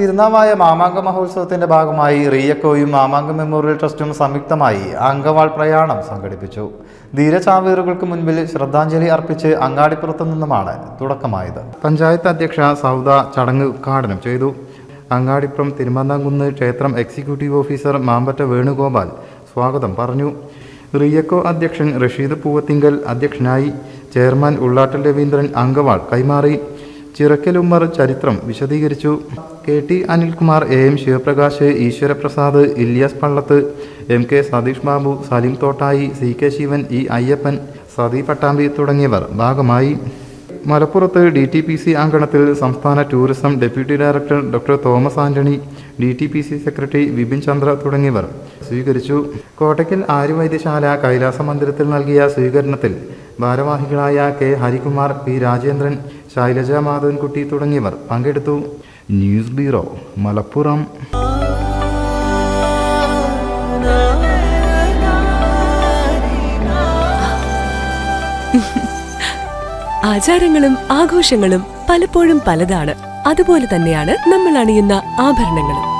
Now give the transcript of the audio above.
തിരുനാവായ മാമാങ്ക മഹോത്സവത്തിന്റെ ഭാഗമായി റിയക്കോയും മാമാങ്ക മെമ്മോറിയൽ ട്രസ്റ്റും സംയുക്തമായി അങ്കവാൾ പ്രയാണം സംഘടിപ്പിച്ചു. ധീരചാവേറുകൾക്ക് മുൻപിൽ ശ്രദ്ധാഞ്ജലി അർപ്പിച്ച് അങ്ങാടിപ്പുറത്തു നിന്നുമാണ് തുടക്കമായത്. പഞ്ചായത്ത് അധ്യക്ഷ സൗദ ചടങ്ങ് ഉദ്ഘാടനം ചെയ്തു. അങ്ങാടിപ്പുറം തിരുമന്താംകുന്ന് ക്ഷേത്രം എക്സിക്യൂട്ടീവ് ഓഫീസർ മാമ്പറ്റ വേണുഗോപാൽ സ്വാഗതം പറഞ്ഞു. റിയക്കോ അധ്യക്ഷൻ റഷീദ് പൂവത്തിങ്കൽ അധ്യക്ഷനായി ചെയർമാൻ ഉള്ളാട്ടൽ രവീന്ദ്രൻ അങ്കവാൾ കൈമാറി. ചിറക്കൽ ഉമ്മർ ചരിത്രം വിശദീകരിച്ചു. K T Anilkumar A M Sivaprakash Eswaraprasad Ilyas Pallath M K Satheesh Babu Saleem Thottayi C K Sivan E Ayyappan Sathi Pattambi തുടങ്ങിയവർ ഭാഗമായി. മലപ്പുറത്ത് ഡി ടി പി സി അങ്കണത്തിൽ സംസ്ഥാന tourism deputy director doctor Thomas Antony D T P C secretary Vipin Chandra തുടങ്ങിയവർ സ്വീകരിച്ചു. കോട്ടയ്ക്കൽ ആര്യവൈദ്യശാല കൈലാസ മന്ദിരത്തിൽ നൽകിയ സ്വീകരണത്തിൽ ഭാരവാഹികളായ കെ ഹരികുമാർ പി രാജേന്ദ്രൻ ശൈലജ മാധവൻകുട്ടി തുടങ്ങിയവർ പങ്കെടുത്തു. News bureau Malappuram. ആചാരങ്ങളും ആഘോഷങ്ങളും പലപ്പോഴും പലതാണ്. അതുപോലെ തന്നെയാണ് നമ്മൾ അണിയുന്ന ആഭരണങ്ങളും.